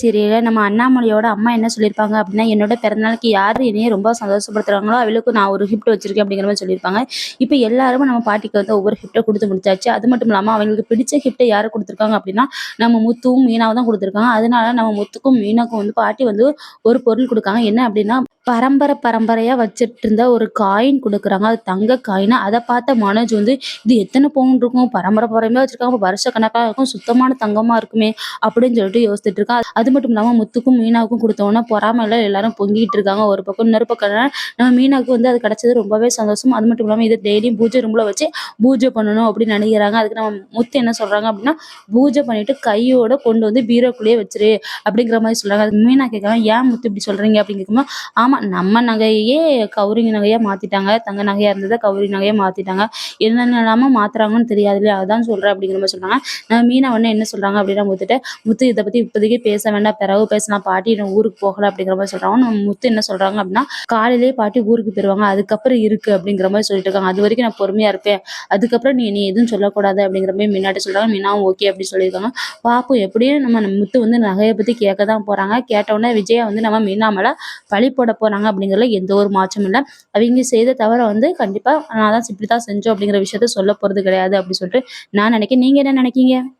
சீரியலில் நம்ம அண்ணாமலையோட அம்மா என்ன சொல்லியிருப்பாங்க அப்படின்னா என்னோட பிறந்தநாளுக்கு யார் என்னையே ரொம்ப சந்தோஷப்படுத்துறாங்களோ அவளுக்கு நான் ஒரு கிஃப்ட் வச்சிருக்கேன் அப்படிங்கிற மாதிரி சொல்லியிருப்பாங்க இப்போ எல்லாரும் நம்ம பாட்டிக்கு வந்து ஒவ்வொரு கிஃப்ட்டை கொடுத்து முடிச்சாச்சு. அது மட்டும் இல்லாமல் அவங்களுக்கு பிடிச்ச கிஃப்ட்டை யார் கொடுத்துருக்காங்க அப்படின்னா நம்ம முத்துவும் மீனாவும் தான் கொடுத்துருக்காங்க. அதனால நம்ம முத்துக்கும் மீனாக்கும் வந்து பாட்டி வந்து ஒரு பொருள் கொடுக்காங்க. என்ன அப்படின்னா பரம்பரை பரம்பரையாக வச்சுட்டு இருந்த ஒரு காயின் கொடுக்குறாங்க. அது தங்க காயினா அதை பார்த்த மனோஜ் வந்து இது எத்தனை பவுன் இருக்கும்? பரம்பரை பரம்பரையாக வச்சிருக்காங்க. வருஷ கணக்காக இருக்கும். சுத்தமான தங்கமாக இருக்குமே அப்படின்னு சொல்லிட்டு யோசிச்சுட்டு இருக்கா. அது மட்டும் இல்லாமல் முத்துக்கும் மீனாவுக்கும் கொடுத்தோன்னா பொறாமையில் எல்லாரும் பொங்கிட்டு இருக்காங்க ஒரு பக்கம். இன்னொரு பக்கம் நம்ம மீனாவுக்கு வந்து அது கிடைச்சது ரொம்பவே சந்தோஷம். அது மட்டும் இல்லாமல் இது டெய்லியும் பூஜை ரூமில் வச்சு பூஜை பண்ணணும் அப்படின்னு நினைக்கிறாங்க. அதுக்கு நம்ம முத்து என்ன சொல்றாங்க அப்படின்னா பூஜை பண்ணிட்டு கையோட கொண்டு வந்து பீரோக்குள்ளேயே வச்சிரு அப்படிங்கிற மாதிரி சொல்றாங்க. அது மீனா கேட்கறாங்க ஏன் முத்து இப்படி சொல்றீங்க? அப்படின்னு கேட்கும்போது ஆமா நம்ம நகையே கௌரி நகையா மாத்திட்டாங்க. தங்க நகையா இருந்ததை கௌரி நகையா மாத்திட்டாங்க. என்னென்னலாமோ மாத்துறாங்கன்னு தெரியாது இல்லையா அதான் சொல்றேன். அப்படிங்கிற மாதிரி சொல்றாங்க. நம்ம மீனா உடனே என்ன சொல்றாங்க அப்படின்னா முத்துட்டு முத்து இதை பத்தி இப்போதைக்கு பேச வேண்டாம் பிறகு பேசலாம் பாட்டி நான் ஊருக்கு போகல அப்படிங்கிற மாதிரி சொல்றாங்க. நம்ம முத்து என்ன சொல்றாங்க அப்படின்னா காலையிலேயே பாட்டி ஊருக்கு போயிருவாங்க. அதுக்கப்புறம் இருக்கு அப்படிங்கிற மாதிரி சொல்லிட்டு இருக்காங்க. அது வரைக்கும் நான் பொறுமையா இருப்பேன். அதுக்கப்புறம் நீ நீ எதுவும் சொல்லக்கூடாது அப்படிங்கிற மாதிரி மின்னாட்டி சொல்றாங்க. மீனாவும் ஓகே அப்படின்னு சொல்லியிருக்காங்க. பாப்போம் எப்படியும் நம்ம முத்து வந்து நகையை பத்தி கேட்க தான் போறாங்க கேட்டவுடனே விஜயா வந்து நம்ம மீனா பழி போட போறாங்க அப்படிங்கிறதுல எந்த ஒரு மாற்றமும் இல்லை. அவங்க செய்த தவிர வந்து கண்டிப்பா நான் தான் இப்படி தான் செஞ்சோம் அப்படிங்கிற விஷயத்த சொல்ல போறது கிடையாது அப்படின்னு சொல்லிட்டு நான் நினைக்கிறேன். நீங்க என்ன நினைக்கீங்க